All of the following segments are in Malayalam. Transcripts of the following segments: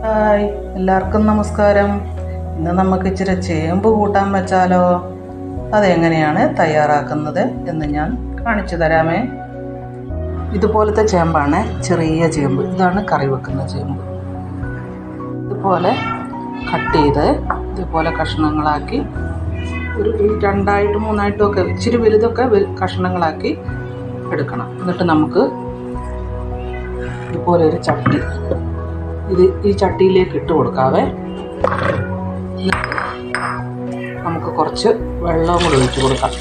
എല്ലാവർക്കും നമസ്കാരം. ഇന്ന് നമുക്ക് ഇച്ചിരി ചേമ്പ് കൂട്ടാൻ വെച്ചാലോ? അതെങ്ങനെയാണ് തയ്യാറാക്കുന്നത് എന്ന് ഞാൻ കാണിച്ചു തരാമേ. ഇതുപോലത്തെ ചേമ്പാണ് ചെറിയ ചേമ്പ്. ഇതാണ് കറി വെക്കുന്ന ചേമ്പ്. ഇതുപോലെ കട്ട് ചെയ്ത് ഇതുപോലെ കഷ്ണങ്ങളാക്കി ഒരു രണ്ടായിട്ട് മൂന്നായിട്ടും ഒക്കെ ഇച്ചിരി വലുതൊക്കെ കഷ്ണങ്ങളാക്കി എടുക്കണം. എന്നിട്ട് നമുക്ക് ഇതുപോലെ ഒരു ചട്ടി ഇത് ഈ ചട്ടിയിലേക്ക് ഇട്ട് കൊടുക്കാവേ. നമുക്ക് കുറച്ച് വെള്ളവും കൂടി ഒഴിച്ച് കൊടുക്കാം.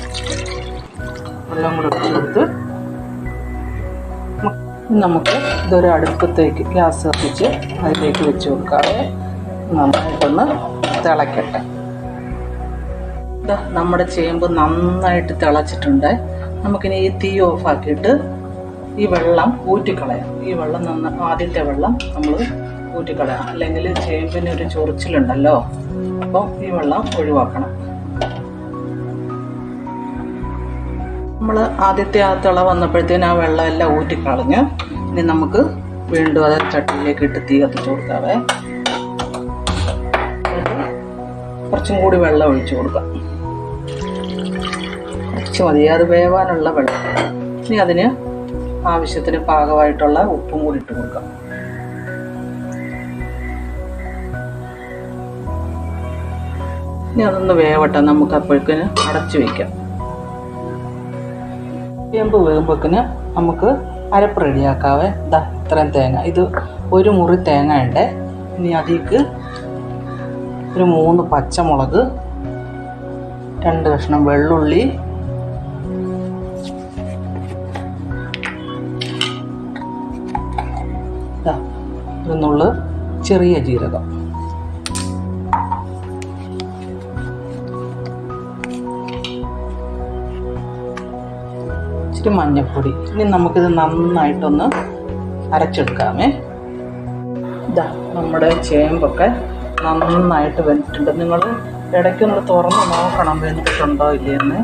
വെള്ളം കൂടി ഒഴിച്ച് കൊടുത്ത് നമുക്ക് ഇതൊരു അടുപ്പത്തേക്ക് ഗ്യാസ് കത്തിച്ച് അതിലേക്ക് വെച്ച് കൊടുക്കാതെ നന്നായിട്ടൊന്ന് തിളക്കട്ടെ. നമ്മുടെ ചേമ്പ് നന്നായിട്ട് തിളച്ചിട്ടുണ്ട്. നമുക്കിനി ഈ തീ ഓഫാക്കിയിട്ട് ഈ വെള്ളം ഊറ്റിക്കളയാം. ഈ വെള്ളം നന്ന ആദ്യത്തെ വെള്ളം നമ്മൾ ഊറ്റിക്കളയാം അല്ലെങ്കിൽ ചേമ്പിന് ഒരു ചൊറിച്ചിലുണ്ടല്ലോ അപ്പോൾ ഈ വെള്ളം ഒഴിവാക്കണം. നമ്മൾ ആദ്യത്തെ ആ തിള വന്നപ്പോഴത്തേന് ആ വെള്ളം എല്ലാം ഊറ്റിക്കളഞ്ഞ് ഇനി നമുക്ക് വീണ്ടും അത് ചട്ടിയിലേക്ക് ഇട്ട് തീ കത്തിച്ച് കൊടുക്കാവേ. കുറച്ചും കൂടി വെള്ളം ഒഴിച്ചു കൊടുക്കാം. കുറച്ച് മതി അത് വേവാനുള്ള വെള്ളം. ഇനി അതിന് ആവശ്യത്തിന് പാകമായിട്ടുള്ള ഉപ്പും കൂടി ഇട്ട് കൊടുക്കാം. ഇനി അതൊന്ന് വേവട്ടെ നമുക്ക് അപ്പോഴേക്കിന് അടച്ചു വെക്കാം. ചേമ്പ് വേകുമ്പോഴേക്കിന് നമുക്ക് അരപ്പ് റെഡിയാക്കാവേ. ഇതാ ഇത്രയും തേങ്ങ. ഇത് ഒരു മുറി തേങ്ങ ഉണ്ട്. ഇനി അതിലേക്ക് ഒരു മൂന്ന് പച്ചമുളക് രണ്ട് കഷ്ണം വെള്ളുള്ളി ഒരു നുള്ള് ചെറിയ ജീരകം. ഇച്ചിരി മഞ്ഞൾപ്പൊടി ഇനി നമുക്കിത് നന്നായിട്ടൊന്ന് അരച്ചെടുക്കാമേ. ഇതാ നമ്മുടെ ചേമ്പൊക്കെ നന്നായിട്ട് വെന്തിട്ടുണ്ട്. നിങ്ങൾ ഇടയ്ക്കൊന്ന് തുറന്ന് നോക്കണം വെന്തിട്ടുണ്ടോ ഇല്ലയെന്ന്.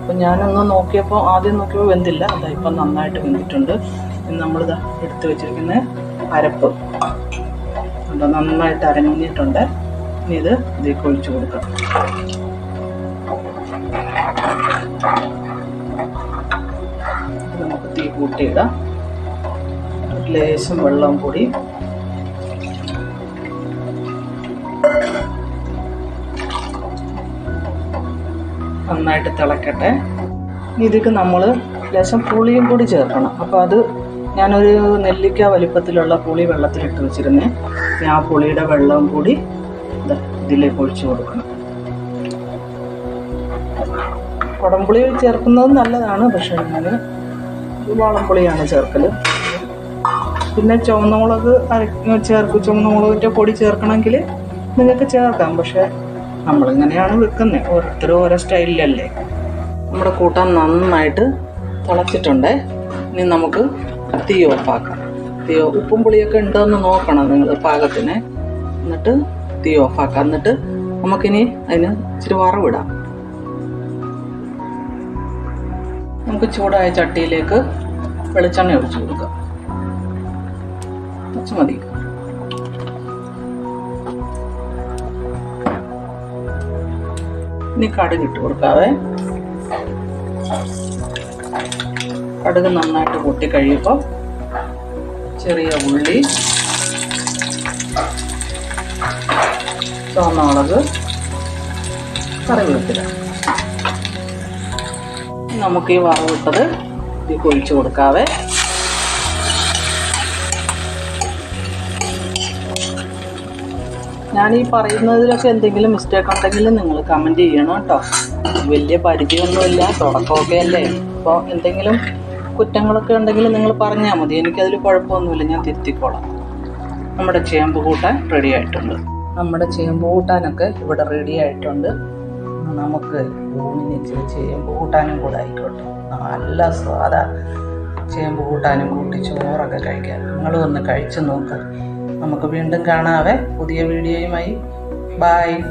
അപ്പം ഞാനൊന്ന് നോക്കിയപ്പോൾ ആദ്യം നോക്കിയപ്പോൾ വെന്തില്ല. അതാ ഇപ്പം നന്നായിട്ട് വെന്തിട്ടുണ്ട്. ഇനി നമ്മളിതാ എടുത്തു വെച്ചിരിക്കുന്ന അരപ്പ്. നന്നായിട്ട് അരഞ്ഞിട്ടുണ്ട്. ഇനി ഇത് ഇതിലേക്ക് ഒഴിച്ചു കൊടുക്കാം. കൂട്ടിയിടാം. ലേശം വെള്ളം കൂടി. നന്നായിട്ട് തിളക്കട്ടെ. ഇതിക്ക് നമ്മൾ ലേശം പുളിയും കൂടി ചേർക്കണം. അപ്പോൾ അത് ഞാനൊരു നെല്ലിക്ക വലിപ്പത്തിലുള്ള പുളി വെള്ളത്തിലിട്ട് വെച്ചിരുന്നേ. ഞാൻ ആ പുളിയുടെ വെള്ളവും കൂടി ഇതിലേക്ക് ഒഴിച്ചു കൊടുക്കണം. കുടംപുളി ചേർക്കുന്നത് നല്ലതാണ്. പക്ഷേ ഞാൻ വാളംപുളിയാണ് ചേർക്കൽ പിന്നെ ചുവന്ന മുളക് ചേർക്കും ചുവന്ന മുളകിന്റെ പൊടി ചേർക്കണമെങ്കിൽ നിങ്ങൾക്ക് ചേർക്കാം പക്ഷേ നമ്മളിങ്ങനെയാണ് വെക്കുന്നത് ഓരോരുത്തരും ഓരോ സ്റ്റൈലിലല്ലേ. നമ്മുടെ കൂട്ടാൻ നന്നായിട്ട് തിളച്ചിട്ടുണ്ട്. ഇനി നമുക്ക് തീ ഓഫാക്കാം. തീ ഉപ്പും പുളിയൊക്കെ ഉണ്ടോ എന്ന് നോക്കണം നിങ്ങൾ പാകത്തിന്. എന്നിട്ട് തീ ഓഫാക്കാം. എന്നിട്ട് നമുക്കിനി അതിന് ഇച്ചിരി വറവിടാം നമുക്ക് ചൂടായ ചട്ടിയിലേക്ക് വെളിച്ചെണ്ണ ഒഴിച്ചു കൊടുക്കാം. കുറച്ച് മതി. ഇനി കടുക് ഇട്ട് കൊടുക്കാതെ കടുക് നന്നായിട്ട് കൊട്ടി കഴിയുമ്പോൾ ചെറിയ ഉള്ളി ചുവന്ന മുളക് കറിവേപ്പില. നമുക്ക് ഈ വറവിട്ടത് ഇതിൽ കൊഴിച്ചു കൊടുക്കാവേ. ഞാൻ ഈ പറയുന്നതിലൊക്കെ എന്തെങ്കിലും മിസ്റ്റേക്ക് ഉണ്ടെങ്കിൽ നിങ്ങൾ കമന്റ് ചെയ്യണം കേട്ടോ. വലിയ പരിചയമൊന്നുമില്ല തുടക്കമൊക്കെ അല്ലേ? അപ്പോൾ എന്തെങ്കിലും കുറ്റങ്ങളൊക്കെ ഉണ്ടെങ്കിൽ നിങ്ങൾ പറഞ്ഞാൽ മതി. എനിക്കതിൽ കുഴപ്പമൊന്നുമില്ല ഞാൻ തിരുത്തിക്കോളാം. നമ്മുടെ ചേമ്പ് കൂട്ടാൻ റെഡി ആയിട്ടുണ്ട്. നമ്മുടെ ചേമ്പ് കൂട്ടാനൊക്കെ ഇവിടെ റെഡി ആയിട്ടുണ്ട്. നമുക്ക് ഊണിന് ഇച്ചിരി ചേമ്പ് കൂട്ടാനും കൂടെ ആയിക്കോട്ടെ. നല്ല സ്വാദ ചേമ്പ് കൂട്ടാനും കൂട്ടി ചോറൊക്കെ കഴിക്കാം നിങ്ങളും ഒന്ന് കഴിച്ചു നോക്ക്. നമുക്ക് വീണ്ടും കാണാവേ. പുതിയ വീഡിയോയുമായി. ബായ്